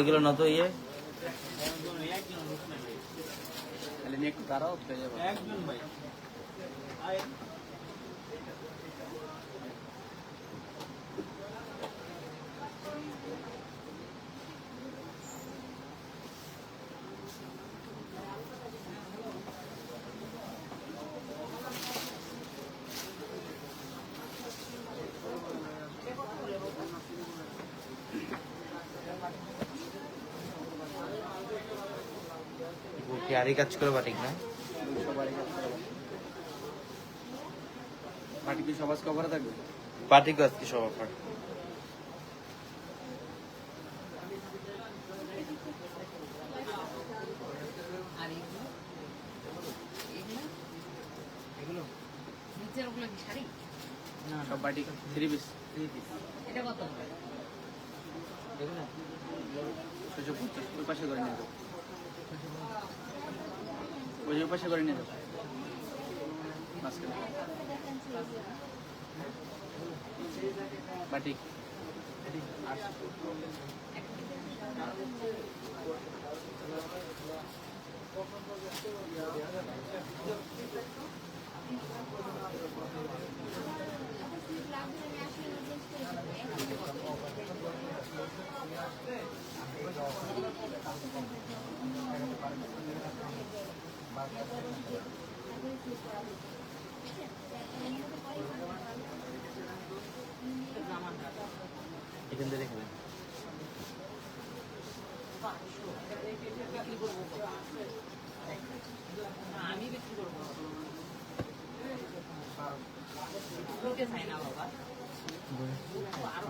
এগুলো নত ইয়ে। তাহলে নিয়ে একটু দাঁড়াও পেয়ে যাব। একজন ভাই। আরই কাজ করে বাটিক না। বাটি কি থাকবে? আজকে সব অফার কি না সব বাটি থ্রি পিস এটা কত? করে দেখুন ছশো পঞ্চাশ ওই পাশে যাব ওই যে করে নিয়ে যাব মাঝখানে। বাটি। এখান থেকে দেখে নেন। আমি বিক্রি করব নিতে চাই না বাবা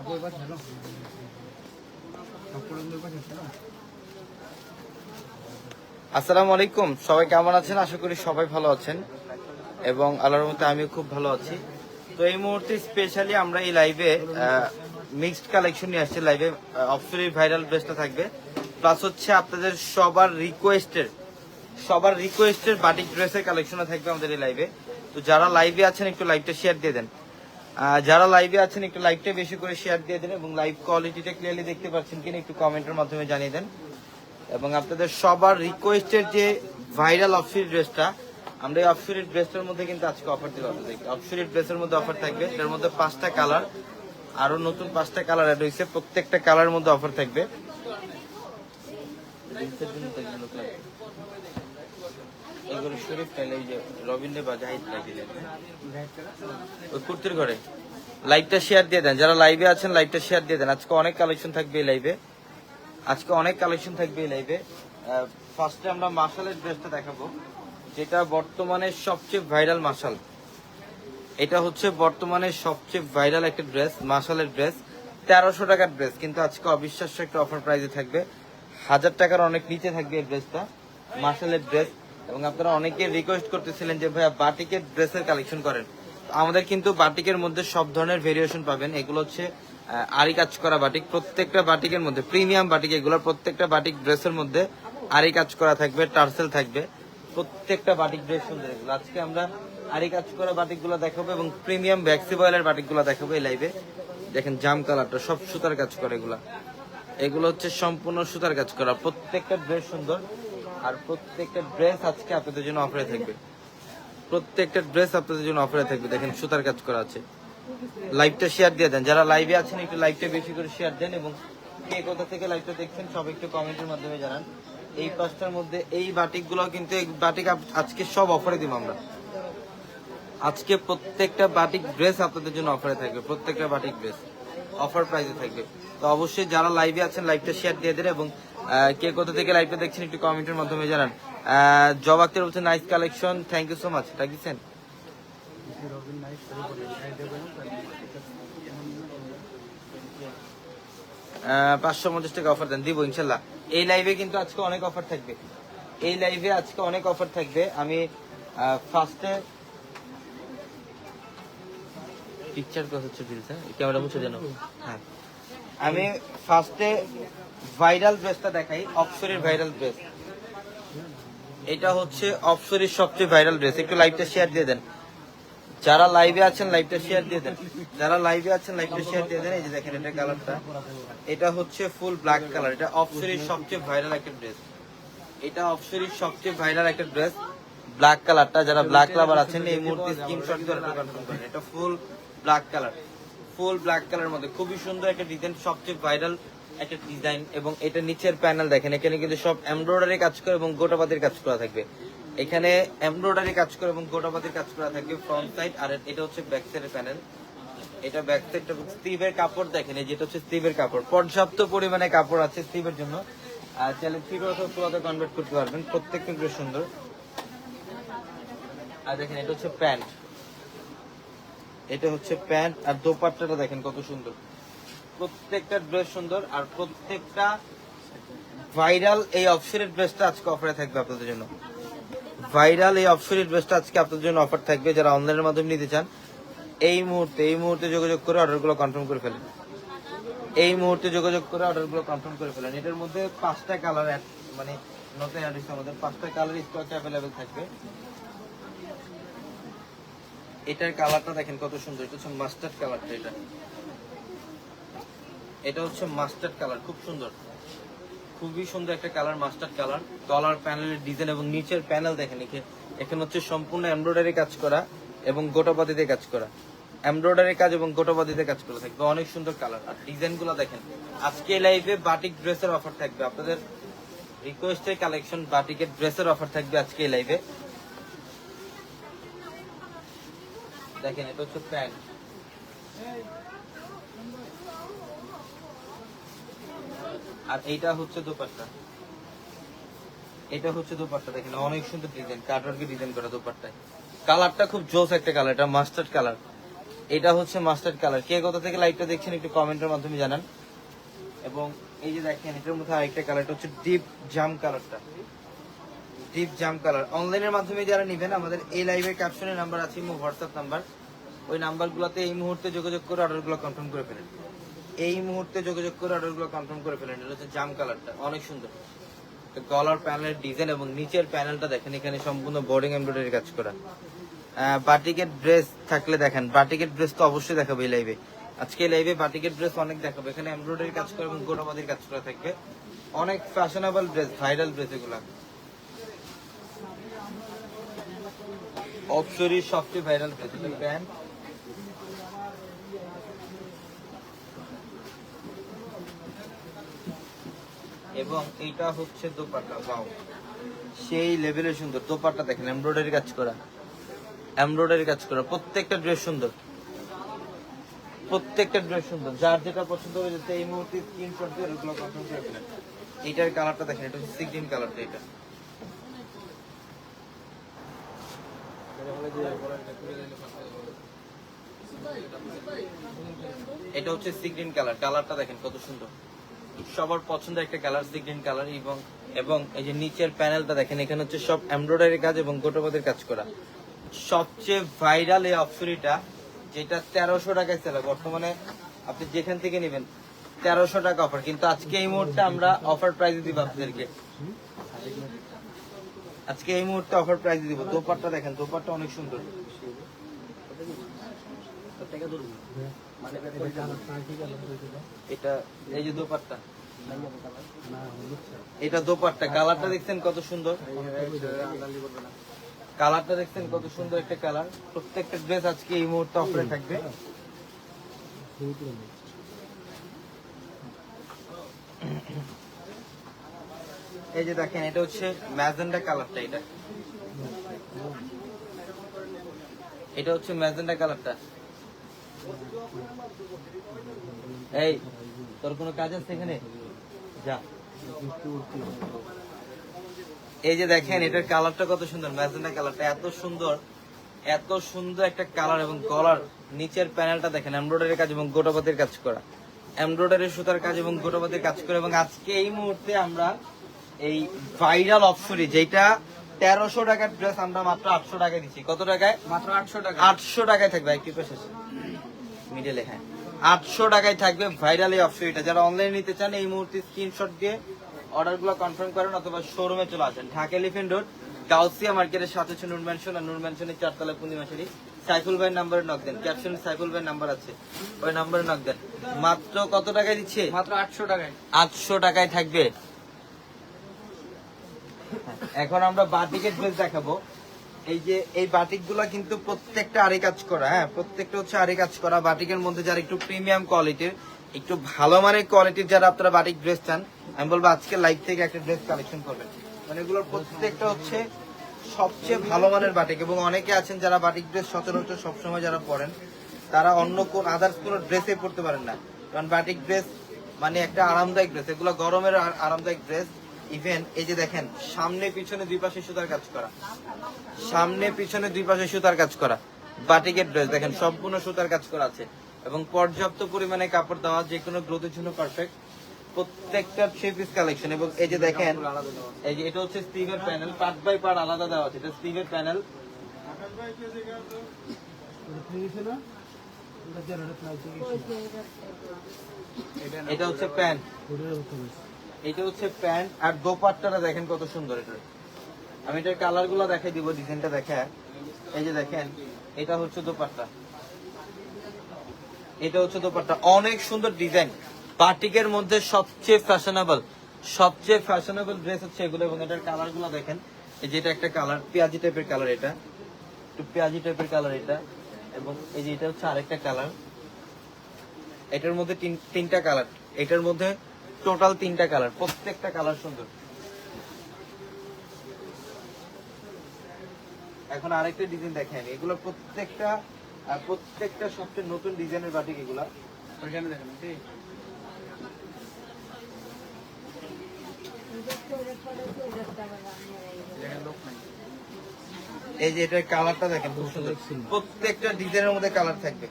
ওই পাশে হ্যালো কাপড় ওই পাশে হ্যালো আসসালামু আলাইকুম। সবাই কেমন আছেন? আশা করি সবাই ভালো আছেন। এবং আল্লাহর মধ্যে আমিও খুব ভালো আছি। তো এই মুহূর্তে স্পেশালি আমরা এই লাইভে মিক্সড কালেকশন নিয়ে আসছি লাইভে অপসরি ভাইরাল ড্রেসটা থাকবে। প্লাস হচ্ছে আপনাদের সবার রিকোয়েস্টের সবার রিকোয়েস্টের বাটিক ড্রেসের কালেকশনও থাকবে আমাদের এই লাইভে তো যারা লাইভে আছেন, একটু লাইভটা শেয়ার দিয়ে দেন। যারা লাইভে আছেন, একটু লাইভটা বেশি করে শেয়ার দিয়ে দেন এবং লাইভ কোয়ালিটিটা ক্লিয়ারলি দেখতে পাচ্ছেন কিনা, একটু কমেন্টের মাধ্যমে জানিয়ে দেন। এবং আপনাদের সবার রিকোয়েস্টের যে ভাইরাল অফসির ড্রেসটা আমরা এই অফসির ড্রেসটার মধ্যে কিন্তু আজকে অফার দিলাম আপনাদেরকে অফসির ড্রেসের মধ্যে অফার থাকবে এটার মধ্যে পাঁচটা কালার আরও নতুন পাঁচটা কালার অ্যাড হয়েছে, প্রত্যেকটা কালারের মধ্যে অফার থাকবে। রবীন্দ্র বা ওই কুর্তির ঘরে। লাইভটা শেয়ার দিয়ে দেন। যারা লাইভে আছেন লাইভটা শেয়ার দিয়ে দেন। আজকে অনেক কালেকশন থাকবে এই লাইভে আজকে অনেক কালেকশন থাকবে এই লাইভে ফার্স্টে আমরা মার্শালের ড্রেসটা দেখাবো। যেটা বর্তমানে সবচেয়ে ভাইরাল মার্শাল এটা হচ্ছে বর্তমানে সবচেয়ে ভাইরাল একটা ড্রেস মার্শালের ড্রেস তেরোশো টাকার ড্রেস কিন্তু আজকে অবিশ্বাস্য একটা অফার প্রাইসে থাকবে। হাজার টাকার অনেক নিচে থাকবে এই ড্রেসটা মার্শালের ড্রেস এবং আপনারা অনেকে রিকোয়েস্ট করতেছিলেন যে, ভাইয়া, বাটিকের ড্রেসের কালেকশন করেন। আমাদের কিন্তু বাটিকের মধ্যে সব ধরনের ভেরিয়েশন পাবেন। এগুলো হচ্ছে আরি কাজ করা বাটিক। প্রত্যেকটা বাটিকের মধ্যে প্রিমিয়াম বাটিক এগুলো প্রত্যেকটা বাটিক ড্রেসের মধ্যে আরি কাজ করা থাকবে, টার্সেল থাকবে। প্রত্যেকটা বাটিক ড্রেস সুন্দর এগুলো আজকে আমরা আরি কাজ করা বাটিকগুলো দেখাবো এবং প্রিমিয়াম ভ্যাক্সিবয়েলের বাটিকগুলো দেখাবো এই লাইভে দেখেন, জাম কালারটা, সব সুতার কাজ করে এগুলা। এগুলো হচ্ছে সম্পূর্ণ সুতার কাজ করা। প্রত্যেকটা ড্রেস সুন্দর। আর প্রত্যেকটা ড্রেস আজকে আপনাদের জন্য অফারে থাকবে। প্রত্যেকটা ড্রেস আপনাদের জন্য অফারে থাকবে। দেখেন, সুতার কাজ করা আছে। লাইভটা শেয়ার দিয়ে দেন। যারা লাইভে আছেন, একটু লাইভটা বেশি করে শেয়ার দেন এবং কে কোথা থেকে লাইভটা দেখছেন সব একটু কমেন্টের মাধ্যমে জানান। এই পাঁচটার মধ্যে এই বাটিকগুলো কিন্তু এই বাটিক আজকে সব অফারে দিব আমরা। আজকে প্রত্যেকটা বাটিক ড্রেস আপনাদের জন্য অফারে থাকবে। প্রত্যেকটা বাটিক ড্রেস অফার প্রাইসে থাকবে। তো অবশ্যই যারা লাইভে আছেন লাইভটা শেয়ার দিয়ে দেন এবং কে কোথা থেকে লাইভটা দেখছেন একটু কমেন্টের মাধ্যমে জানান। জব আক্তার বলছে nice collection thank you so much Robin পাঁচশো পঞ্চাশ টাকা অফার দেন, দিব ইনশাল্লাহ। এই লাইভে কিন্তু আজকে অনেক অফার থাকবে। এই লাইভে আজকে অনেক অফার থাকবে। আমি ফার্স্টে পিকচার কথা হচ্ছে ক্যামেরা মুছে দেন। হ্যাঁ। আমি ফার্স্টে ভাইরাল ড্রেসটা দেখাই অক্সফোর্ডের ভাইরাল ড্রেস এটা হচ্ছে অপসরির সবচেয়ে ভাইরাল ড্রেস একটু লাইভটা শেয়ার দিয়ে দেন। যারা লাইভে আছেন লাইভটা শেয়ার দিয়ে দেন। যারা লাইভে আছেন লাইভটা শেয়ার দিয়ে দেন। এই যে দেখেন, এটা কালারটা এটা হচ্ছে ফুল ব্ল্যাক কালার এটা অপসরির সবচেয়ে ভাইরাল একটা ড্রেস এটা অপসরির সবচেয়ে ভাইরাল একটা ড্রেস ব্ল্যাক কালারটা যারা ব্ল্যাক লাভার আছেন, এই মুহূর্তে স্ক্রিনশট করে এটা full black colour full black colour মধ্যে। খুবই সুন্দর একটা ডিজাইন সবচেয়ে ভাইরাল একটা ডিজাইন এবং এটা নিচের প্যানেল দেখেন। এখানে কিন্তু সব এমব্রয়ডারি কাজ করে এবং গোটাপাতির কাজ করা থাকবে। এখানে এমব্রয়ডারি কাজ করে এবং গোটাপাতির কাজ করা থাকবে ফ্রন্ট সাইড আর এটা হচ্ছে ব্যাক সাইডের প্যানেল এটা ব্যাক সাইডটা স্টিভের কাপড় দেখেন, এই যেটা হচ্ছে স্টিভের কাপড়। পর্যাপ্ত পরিমাণে কাপড় আছে স্টিভের জন্য। আর চাইলে থ্রি অথবা কনভার্ট করতে পারবেন, প্রত্যেকটা সুন্দর। আর দেখেন, এটা হচ্ছে প্যান্ট এটা হচ্ছে প্যান্ট আর দোপাট্টাটা দেখেন কত সুন্দর। প্রত্যেকটা ড্রেস সুন্দর আর প্রত্যেকটা ভাইরাল এই অপশনের ড্রেসটা আজকে অফারে থাকবে আপনাদের জন্য। ভাইরাল এই অপশনের ড্রেসটা আজকে আপনাদের জন্য অফার থাকবে, যারা অনলাইনের মাধ্যমে নিতে চান। এই মুহূর্তে এই মুহূর্তে যোগাযোগ করে অর্ডারগুলো কনফার্ম করে ফেলেন। এই মুহূর্তে যোগাযোগ করে অর্ডারগুলো কনফার্ম করে ফেলেন। এটার মধ্যে পাঁচটা কালার মানে নতুন অ্যাডিস আমাদের পাঁচটা কালার স্টক অ্যাভেলেবেল থাকবে। এটার কালারটা দেখেন কত সুন্দর। এটা হচ্ছে মাস্টার্ড কালারটা এটা। এটা হচ্ছে মাস্টার্ড কালার, খুব সুন্দর। খুবই সুন্দর একটা কালার মাস্টার্ড কালার। ডলার প্যানেলের ডিজাইন এবং নিচের প্যানেল দেখেন এখানে হচ্ছে সম্পূর্ণ এমব্রয়ডারি কাজ করা এবং গোটাপাতিতে কাজ করা। এমব্রয়ডারি কাজ এবং গোটাপাতিতে কাজ করা থাকবে। অনেক সুন্দর কালার। আর ডিজাইনগুলো দেখেন। আজকে লাইভে বাটিক ড্রেসের অফার থাকবে। আপনাদের রিকোয়েস্টের কালেকশন বাটিকের ড্রেসের অফার থাকবে আজকে লাইভে দেখেন, এটা হচ্ছে প্যান্ট। আর এইটা হচ্ছে দোপাট্টা। এটা হচ্ছে দোপাট্টা, দেখেন, অনেক সুন্দর ডিজাইন কাটওয়ার্কে ডিজাইন করা দোপাট্টায়। কালারটা খুব জোস একটা কালার, এটা মাস্টার্ড কালার এটা হচ্ছে মাস্টার্ড কালার কে কোথা থেকে লাইটটা দেখছেন একটু কমেন্টের মাধ্যমে জানান। এবং এই যে দেখেন, এটার মধ্যে আরেকটা কালারটা হচ্ছে ডিপ জাম কালারটা ডিপ জাম কালার অনলাইনের মাধ্যমে যারা নেবেন, আমাদের এই লাইভের ক্যাপশনের নাম্বার আছে ইমো হোয়াটসঅ্যাপ নাম্বার ওই নাম্বারগুলোতে এই মুহূর্তে যোগাযোগ করে অর্ডারগুলো কনফার্ম করে ফেলেন। এই মুহূর্তে যোগাযোগ করে অর্ডারগুলো কনফার্ম করে ফেলেন। এটা হচ্ছে জাম কালারটা অনেক সুন্দর। গলার প্যানেলের ডিজাইন এবং নিচের প্যানেলটা দেখেন, এখানে সম্পূর্ণ বোর্ডিং এমব্রয়ডারি কাজ করা। বাটিকের ড্রেস থাকলে দেখেন। বাটিকের ড্রেস তো অবশ্যই দেখাবে এই লাইভে আজকে এই লাইভে বাটিকের ড্রেস অনেক দেখাবে। এখানে এমব্রয়ডারি কাজ করা এবং গোটাবাদির কাজ করা থাকবে। অনেক ফ্যাশনেবল ড্রেস ভাইরাল ড্রেস এগুলা। অপসরির সবচেয়ে ভাইরাল প্যান্ট এবং এইটা হচ্ছে দোপাট্টা বাও সেই লেভেলের সুন্দর। দোপাট্টা দেখেন এমব্রয়ডারি কাজ করা। এমব্রয়ডারি কাজ করা। প্রত্যেকটা ড্রেস সুন্দর। প্রত্যেকটা ড্রেস সুন্দর। যার যেটা পছন্দ হয়ে যাচ্ছে এই মুহূর্তে স্ক্রিনশট দিয়ে ওগুলো কনফার্ম করে এইটার কালারটা দেখেন, এটা হচ্ছে সিগ্রিন কালারটা এটা। এটা হচ্ছে সিগ্রিন কালার কালারটা দেখেন কত সুন্দর। সবার পছন্দের একটা কালার সিগ্রিন কালার এবং এবং এই যে নিচের প্যানেলটা দেখেন, এখানে হচ্ছে সব এমব্রয়ডারি কাজ এবং গোটাবাদের কাজ করা। সবচেয়ে ভাইরাল এই অপসরিটা যেটা তেরোশো টাকায় সেল বর্তমানে আপনি যেখান থেকে নেবেন, তেরোশো টাকা অফার কিন্তু আজকে এই মুহূর্তে আমরা অফার প্রাইস দিব আপনাদেরকে। আজকে এই মুহূর্তে অফার প্রাইস দিব। দোপাট্টা দেখেন, দোপাট্টা অনেক সুন্দর। এটা, এই যে দোপাট্টা। এটা দোপাট্টা। কালারটা দেখছেন কত সুন্দর? কালারটা দেখছেন কত সুন্দর একটা কালার। প্রত্যেকটা ড্রেস আজকে এই মুহূর্তে অফারে থাকবে। এই যে দেখেন, এটা হচ্ছে ম্যাজেন্ডা কালারটা এটা। এটা হচ্ছে ম্যাজেন্ডা কালারটা। এই, তোর কোনো কাজ আছে এখানে? যা। এই যে দেখেন, এটার কালারটা কত সুন্দর ম্যাজেন্ডা কালারটা। এত সুন্দর এত সুন্দর একটা কালার এবং গলার নিচের প্যানেলটা দেখেন, এমব্রয়ডারির কাজ এবং গোটাপাতির কাজ করা। এমব্রয়ডারি সুতার কাজ এবং গোটাপাতির কাজ করা। এবং আজকে এই মুহূর্তে আমরা এই ভাইরাল অপসরি যেটা তেরোশো টাকার ড্রেস আমরা মাত্র আটশো টাকায় দিচ্ছি। কত টাকায়? মাত্র আটশো টাকা আটশো টাকায় থাকবে একটি পেশে মিডলে হ্যাঁ। আটশো টাকায় থাকবে ভাইরাল এই অপশনটা যারা অনলাইনে নিতে চান এই মুহূর্তে স্ক্রিনশট দিয়ে অর্ডারগুলো কনফার্ম করেন অথবা শোরুমে চলে আসেন। ঢাকা এলিফেন্ট রোড গাউসিয়া মার্কেটের সাথে হচ্ছে নুন ম্যানশন আর নুন ম্যানশনের চারতলা পূর্ণিমা শাড়ি সাইফুল ভাইয়ের নাম্বারে নক দেন। ক্যাপশনে সাইফুল ভাইয়ের নাম্বার আছে। ওই নাম্বারে নক দেন। মাত্র কত টাকায় দিচ্ছে? মাত্র আটশো টাকায়। আটশো টাকায় থাকবে। এখন আমরা বাটিকের ড্রেস দেখাবো। এই যে, এই বাটিক কিন্তু প্রত্যেকটা আরে কাজ করা হ্যাঁ? প্রত্যেকটা হচ্ছে আরে কাজ করা বাটিকের মধ্যে যারা একটু প্রিমিয়াম কোয়ালিটির একটু ভালো মানের কোয়ালিটির যারা আপনারা বাটিক ড্রেস চান, আমি বলব আজকে লাইভ থেকে একটা ড্রেস কালেকশন করবেন। মানে এগুলোর প্রত্যেকটা হচ্ছে সবচেয়ে ভালো মানের বাটিক এবং অনেকে আছেন যারা বাটিক ড্রেস সচরাচর সবসময় যারা পরেন, তারা অন্য কোন আদার্স কোনো ড্রেসে পড়তে পারেন না। কারণ বাটিক ড্রেস মানে একটা আরামদায়ক ড্রেস এগুলো গরমের আর- আরামদায়ক ড্রেস ইভেন এই যে দেখেন, সামনে পিছনে দুই পাশে সুতার কাজ করা। সামনে পিছনে দুই পাশে সুতার কাজ করা। বাটিকের ড্রেস দেখেন, সম্পূর্ণ সুতার কাজ করা আছে। এবং পর্যাপ্ত পরিমাণে কাপড় দেওয়া, যে কোনো গ্রোথের জন্য পারফেক্ট প্রত্যেকটা থ্রি পিস কালেকশন এবং এই যে দেখেন, এই যে এটা হচ্ছে স্টিভের প্যানেল পার্ট বাই পার্ট আলাদা দেওয়া আছে। এটা স্টিভের প্যানেল এটা হচ্ছে প্যান্ট এটা হচ্ছে প্যান্ট আর দোপাট্টাটা দেখেন কত সুন্দর এটা। আমি এটার কালারগুলো দেখাই দিব, ডিজাইনটা দেখা এই যে দেখেন, এটা হচ্ছে দোপাট্টা। এটা হচ্ছে দোপাট্টা। অনেক সুন্দর ডিজাইন। বাটিকের মধ্যে সবচেয়ে ফ্যাশনেবল সবচেয়ে ফ্যাশনেবল ড্রেস হচ্ছে এগুলো এবং এটার কালারগুলো দেখেন। এই যে এটা একটা কালার, পেঁয়াজি টাইপের কালার এটা। একটু পেঁয়াজি টাইপের কালার এটা এবং এই যে এটা হচ্ছে আরেকটা কালার। এটার মধ্যে তিন- তিনটা কালার। এটার মধ্যে টোটাল তিনটা কালার প্রত্যেকটা কালার সুন্দর। এখন আরেকটা ডিজাইন দেখেন এগুলো প্রত্যেকটা প্রত্যেকটা সবচেয়ে নতুন ডিজাইনের বাটিক এগুলা। ওইখানে দেখেন এই যে এটার কালারটা দেখেন প্রত্যেকটা ডিজাইনের মধ্যে কালার থাকবে।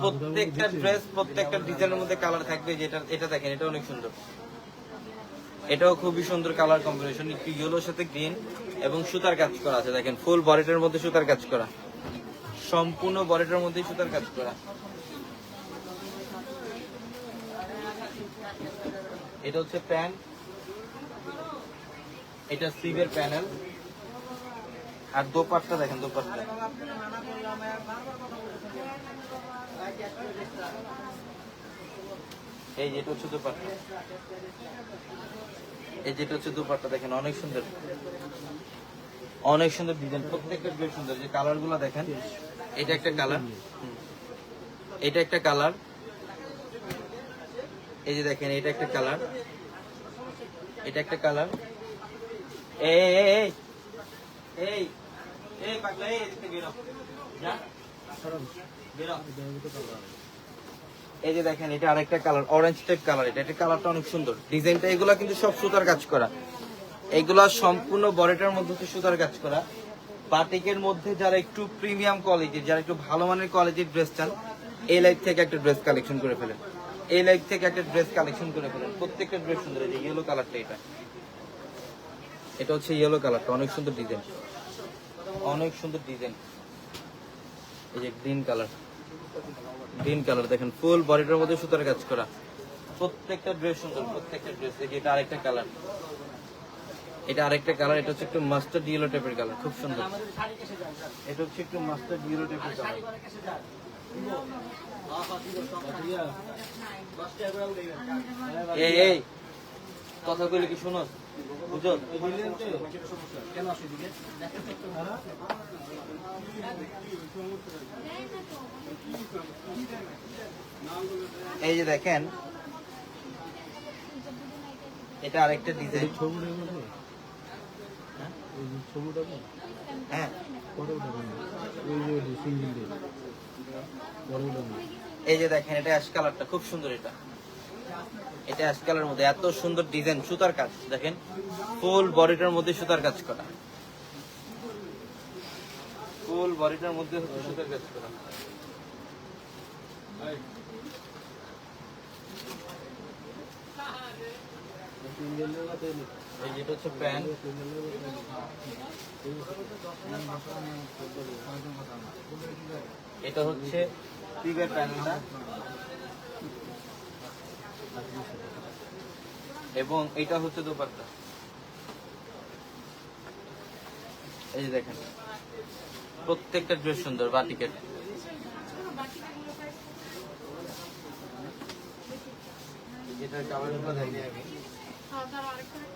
প্রত্যেকটা ড্রেস প্রত্যেকটা ডিজাইনের মধ্যে কালার থাকবে যেটা, এটা দেখেন, এটা অনেক সুন্দর। এটাও খুবই সুন্দর কালার কম্বিনেশন একটু ইয়েলোর সাথে গ্রিন এবং সুতার কাজ করা আছে, দেখেন ফুল বডিটার মধ্যে সুতার কাজ করা। সম্পূর্ণ বডিটার মধ্যে সুতার কাজ করা। এটা হচ্ছে প্যান্ট। এটা স্লিভের প্যানেল আর দোপাট্টা, দেখেন, দোপাট্টা। এই যেটা হচ্ছে দোপাট্টা। এই যেটা হচ্ছে দোপাট্টা দেখেন অনেক সুন্দর। অনেক সুন্দর ডিজাইন প্রত্যেকটা বেশ সুন্দর। যে কালারগুলো দেখেন এটা একটা কালার। এটা একটা কালার। এই যে দেখেন এটা একটা কালার। এটা একটা কালার। এই এই, এই এই পাগলা এই এদিকে বেরো। যা। এই যে দেখেন, এটা আরেকটা কালার অরেঞ্জ টাইপ কালার এটা। এটা কালারটা অনেক সুন্দর। ডিজাইনটা এগুলা কিন্তু সব সুতার কাজ করা। এগুলা সম্পূর্ণ বডিটার মধ্যে সুতার কাজ করা। বাটিকের মধ্যে যারা একটু প্রিমিয়াম কোয়ালিটির যারা একটু ভালো মানের কোয়ালিটির ড্রেস চান, এই লাইফ থেকে একটা ড্রেস কালেকশন করে ফেলেন। এই লাইফ থেকে একটা ড্রেস কালেকশন করে ফেলেন। প্রত্যেকটা ড্রেস সুন্দর। এই ইয়েলো কালারটা এটা। এটা হচ্ছে ইয়েলো কালারটা অনেক সুন্দর ডিজাইন অনেক সুন্দর ডিজাইন এই যে গ্রিন কালার গ্রিন কালার দেখেন ফুল বডিটার মধ্যে সুতার কাজ করা। প্রত্যেকটা ড্রেস সুন্দর, প্রত্যেকটা ড্রেস এটা আরেকটা কালার এটা আরেকটা কালার এটা হচ্ছে একটু মাস্টার ইয়েলো টাইপের কালার খুব সুন্দর। এটা হচ্ছে একটু মাস্টার ইয়েলো টাইপের কালার এই এই কইলে কি শুনো? বুঝো কেন আসে দিকে এই যে দেখেন এটা আরেকটা ডিজাইন হ্যাঁ? এই যে দেখেন এটা অ্যাশ কালারটা খুব সুন্দর এটা। এটা অ্যাশ কালারের মধ্যে। এত সুন্দর ডিজাইন সুতার কাজ, দেখেন। ফুল বডিটার মধ্যে সুতার কাজ করা। ফুল বডিটার মধ্যে সুতার কাজ করা। এই যেটা হচ্ছে প্যান্ট। এটা হচ্ছে স্লিভের প্যানেলটা এবং এটা হচ্ছে দোপাট্টা। এই যে দেখেন প্রত্যেকটা ড্রেস সুন্দর বাটিকের।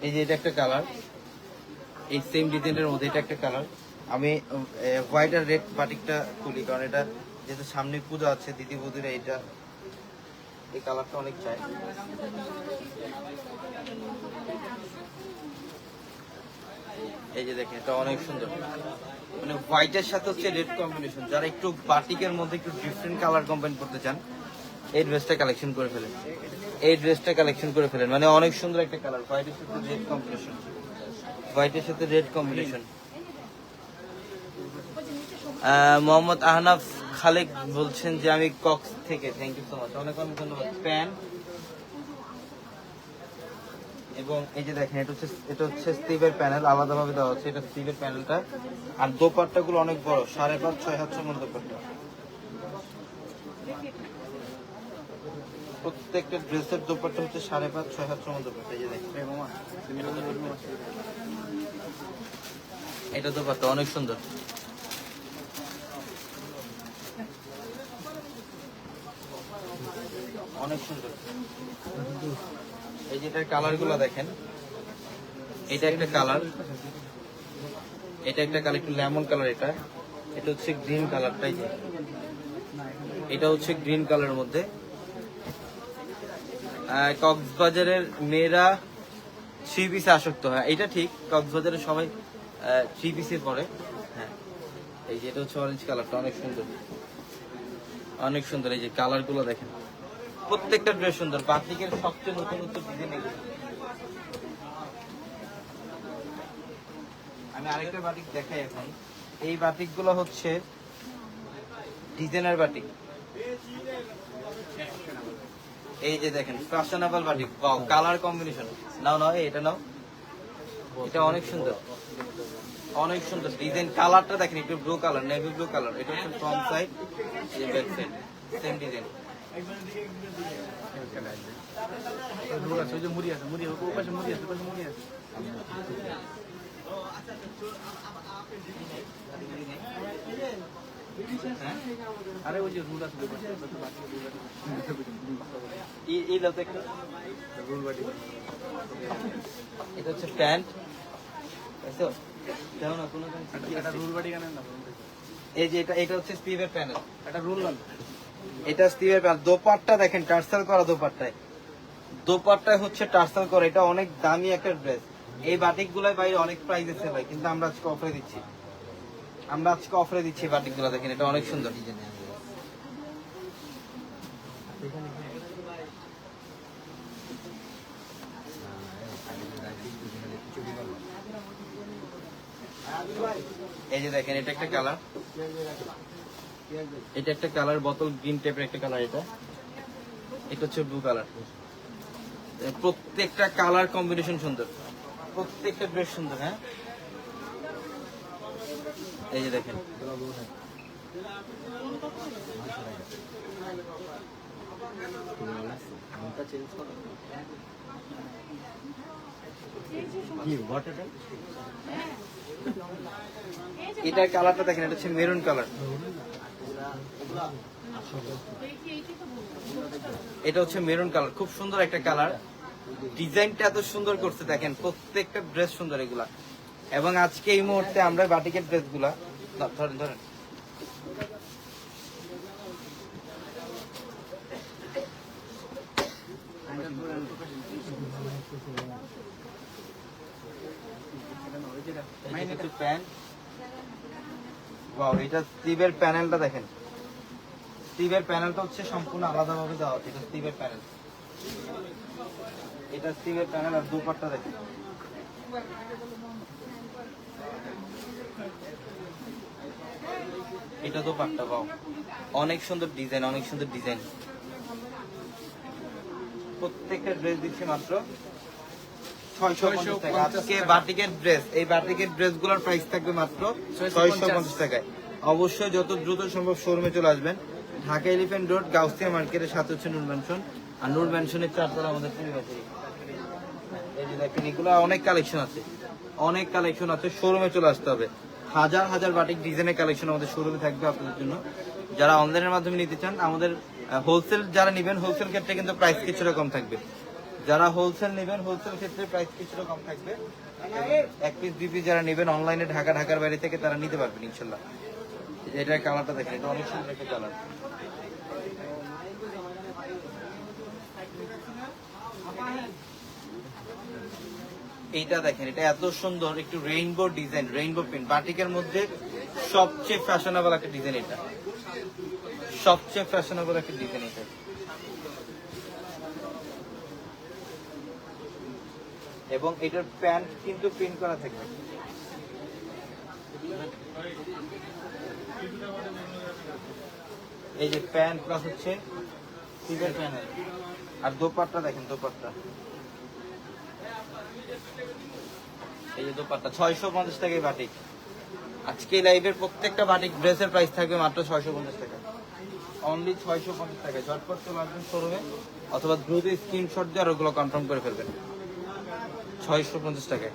এই যে এটা একটা কালার এই সেম ডিজাইনের মধ্যে এটা একটা কালার আমি হোয়াইট আর রেড বাটিকটা খুলি কারণ এটা যেহেতু সামনে পুজো আছে দিদি বৌদিরা এটা এই কালারটা অনেক চাই। এই যে দেখেন, এটা অনেক সুন্দর। মানে হোয়াইটের সাথে হচ্ছে রেড কম্বিনেশন যারা একটু বাটিকের মধ্যে একটু ডিফারেন্ট কালার কম্বাইন করতে চান, এই ড্রেসটা কালেকশন করে ফেলেন। এই ড্রেসটা কালেকশন করে ফেলেন। মানে অনেক সুন্দর একটা কালার হোয়াইটের সাথে রেড কম্বিনেশন হোয়াইটের সাথে রেড কম্বিনেশন মোহাম্মদ আহনাফ খালেক বলছেন যে আমি কক্স থেকে থ্যাংক ইউ সো মাচ অনেক অনেক ধন্যবাদ। প্যান এবং এই যে দেখেন, এটা হচ্ছে এটা হচ্ছে স্টিভের প্যানেল, আলাদাভাবে দেওয়া হচ্ছে। এটা স্টিভের প্যানেলটা। আর দোপাট্টা গুলো অনেক বড়, সাড়ে পাঁচ, ছয় হাত সমান দোপাট্টা। প্রত্যেকটা ড্রেসের দোপাট্টা হচ্ছে সাড়ে পাঁচ, ছয় হাত সমান দোপাট্টা। এই যে দেখেন। এটা দোপাট্টা, অনেক সুন্দর। অনেক সুন্দর। এই যে এটার দেখেন। এটা একটা কালার এটা একটা কালার লেমন কালার এটা। এটা হচ্ছে কালারটাই যে। এটা হচ্ছে কালারের মধ্যে। কক্সবাজারের মেয়েরা থ্রি পিসে আসক্ত হয়। এটা ঠিক কক্সবাজারের সবাই থ্রি পিসে পরে হ্যাঁ। এই যে এটা হচ্ছে অরেঞ্জ কালারটা অনেক সুন্দর। অনেক সুন্দর এই যে কালারগুলো দেখেন। প্রত্যেকটা ড্রেস সুন্দর। বাতিকের সবচেয়ে নতুন নতুন ডিজাইন আমি আরেকটা বাটিক দেখাই এখন। এই বাটিকগুলো হচ্ছে ডিজাইনার বাটিক। এই যে দেখেন ফ্যাশনেবল বাটিক। কালার কম্বিনেশন নাও নাও এটা নাও। এটা অনেক সুন্দর। অনেক সুন্দর। ডিজাইন কালারটা দেখেন, একটু blue colour navy blue colour এটা হচ্ছে ফ্রন্ট সাইড এই ব্যাক সাইড সেম ডিজাইন যে মুড়ি আছে, মুড়ি, ওই পাশে মুড়ি আছে, ওই মুড়ি আছে। আরে ওই যে রুল আছে। এই। এটা হচ্ছে প্যান্ট বুঝছ দেখো না কোনো রুল বাটি কেন না? এই যে এটা এটা হচ্ছে স্টিভের প্যানেল একটা রুল লাল। এটা স্টিভের প্যানেল দোপাট্টা দেখেন, টার্সাল করা দোপাট্টায়। দোপাট্টায় হচ্ছে টার্সাল করা, এটা অনেক দামি একটা ড্রেস। এই বাটিক গুলাই বাইরে অনেক প্রাইজে সেল হয়, কিন্তু আমরা আজকে অফারে দিচ্ছি। আমরা আজকে অফারে দিচ্ছি বাটিকগুলো দেখেন এটা অনেক সুন্দর। ডিজাইন এই যে দেখেন, এটা একটা কালার এটা একটা কালার বোতল, গ্রিন টাইপের একটা কালার এটা। এটা হচ্ছে ব্লু কালার প্রত্যেকটা কালার কম্বিনেশন সুন্দর। প্রত্যেকটা বেশ সুন্দর হ্যাঁ? এই যে দেখেন। এটার কালারটা দেখেন, এটা হচ্ছে মেরুন কালার এটা হচ্ছে মেরুন কালার খুব সুন্দর একটা কালার। ডিজাইনটা এত সুন্দর করছে দেখেন প্রত্যেকটা ড্রেস সুন্দর এগুলা। এবং আজকে এই মুহূর্তে আমরা বাটিকের ড্রেসগুলা না, ধরেন। ধরেন প্যান্ট এটা স্টিভের প্যানেলটা দেখেন। স্টিভের প্যানেলটা হচ্ছে সম্পূর্ণ আলাদাভাবে দেওয়া হচ্ছে এটা স্টিভের প্যানেল। এটা স্টিভের প্যানেল আর দুপাট্টা দেখেন। এটা দোপাট্টা পাও অনেক সুন্দর ডিজাইন অনেক সুন্দর ডিজাইন। প্রত্যেকটা ড্রেস দিচ্ছি মাত্র বাটিকের ড্রেস এই বাটিকের ড্রেসগুলোর প্রাইস থাকবে মাত্র ছয়শো পঞ্চাশ। টাকায়। অবশ্যই যত দ্রুত সম্ভব শোরুমে চলে আসবেন। ঢাকা এলিফেন্ট রোড, গাউসিয়া মার্কেটের সাথে হচ্ছে নূর ম্যানশন আর নূর ম্যানশনের চারতলা আমাদের পরিবার দেখেন, এগুলো অনেক কালেকশন আছে। অনেক কালেকশন আছে, শোরুমে চলে আসতে হবে। হাজার হাজার বাটিক ডিজাইনের কালেকশন আমাদের শোরুমে থাকবে আপনাদের জন্য। যারা অনলাইনের মাধ্যমে নিতে চান, আমাদের হোলসেল যারা নেবেন হোলসেল ক্ষেত্রে কিন্তু প্রাইস কিছুটা কম থাকবে। যারা হোলসেল নেবেন হোলসেল ক্ষেত্রে প্রাইস কিছুটা কম থাকবে। এক পিস দুই পিস যারা নেবেন অনলাইনে ঢাকা, ঢাকার বাইরে থেকে তারা নিতে পারবেন, ইনশাল্লাহ। এটার কালারটা দেখেন, এটা অনেক সুন্দর একটা কালার। এইটা দেখেন, এটা এত সুন্দর, একটু রেইনবো ডিজাইন রেইনবো প্রিন্ট বাটিকের মধ্যে সবচেয়ে ফ্যাশনেবল একটা ডিজাইন এটা। সবচেয়ে ফ্যাশনেবল একটা ডিজাইন এটা। এবং এটার প্যান্ট কিন্তু প্রিন্ট করা থাকবে। এই যে প্যান্ট প্লাস হচ্ছে সিভের প্যান্ট আর দোপাট্টা দেখেন দোপাট্টা। এই যে দোপাট্টা ছয়শো পঞ্চাশ টাকায় বাটিক আজকে লাইভের প্রত্যেকটা বাটিক ড্রেসের প্রাইস থাকবে মাত্র ছয়শো পঞ্চাশ টাকা। অনলি ছয়শো পঞ্চাশ টাকায় ঝটপট চলে আসবেন শোরুমে অথবা দ্রুত স্ক্রিনশট দিয়ে আর ওগুলো কনফার্ম করে ফেলবেন। ছয়শো পঞ্চাশ টাকায়।